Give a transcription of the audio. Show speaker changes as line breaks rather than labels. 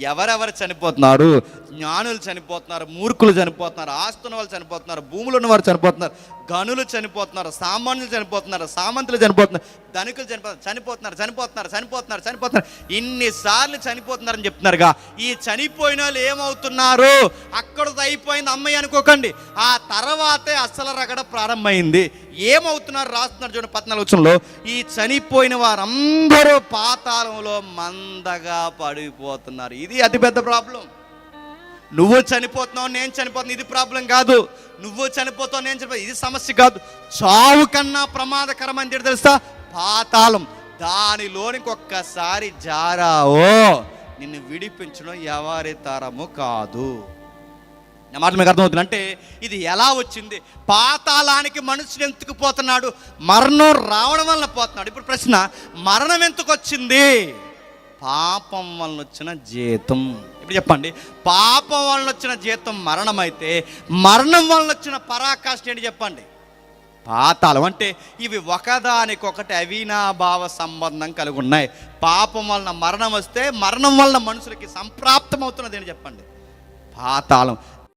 ఎవరెవరు చనిపోతున్నారు? జ్ఞానులు చనిపోతున్నారు మూర్ఖులు చనిపోతున్నారు ఆస్తున్న వాళ్ళు చనిపోతున్నారు భూములు ఉన్నవారు చనిపోతున్నారు గనులు చనిపోతున్నారు సామాన్యులు చనిపోతున్నారు సామంతులు చనిపోతున్నారు ధనికులు చనిపోతున్నారు చనిపోతున్నారు చనిపోతున్నారు చనిపోతున్నారు చనిపోతున్నారు. ఇన్నిసార్లు చనిపోతున్నారని చెప్తున్నారుగా. ఈ చనిపోయిన వాళ్ళు ఏమవుతున్నారు? అక్కడతో అయిపోయింది అమ్మాయి అనుకోకండి. ఆ తర్వాతే అస్సల రగడ ప్రారంభమైంది. ఏమవుతున్నారు రాస్తున్నారు చూడండి పద్నాలుగు వచ్చంలో ఈ చనిపోయిన వారందరూ పాతాళంలో మందగా పడిపోతున్నారు. ఇది అతిపెద్ద ప్రాబ్లం. నువ్వు చనిపోతున్నావు నేను చనిపోతున్నా ఇది ప్రాబ్లం కాదు. నువ్వు చనిపోతావు నేను చనిపో ఇది సమస్య కాదు. చావు కన్నా ప్రమాదకరం అని తెలుసా? పాతాళం. దానిలోనికి ఒక్కసారి జారావో నిన్ను విడిపించడం ఎవరి తరము కాదు. నా మాటలు మీకు అర్థమవుతుంది అంటే ఇది ఎలా వచ్చింది? పాతాళానికి మనుషుడు ఎందుకు పోతున్నాడు? మరణం రావడం వలన పోతున్నాడు. ఇప్పుడు ప్రశ్న మరణం ఎందుకు వచ్చింది? పాపం వలన వచ్చిన జీతం. ఇప్పుడు చెప్పండి పాపం వలన వచ్చిన జీతం మరణం అయితే మరణం వలన వచ్చిన పరాకాష్ఠ ఏంటి చెప్పండి? పాతాళం. అంటే ఇవి ఒకదానికొకటి అవినాభావ సంబంధం కలిగి ఉన్నాయి. పాపం వలన మరణం వస్తే మరణం వలన మనుషులకి సంప్రాప్తం అవుతున్నది అని చెప్పండి? పాతాళం.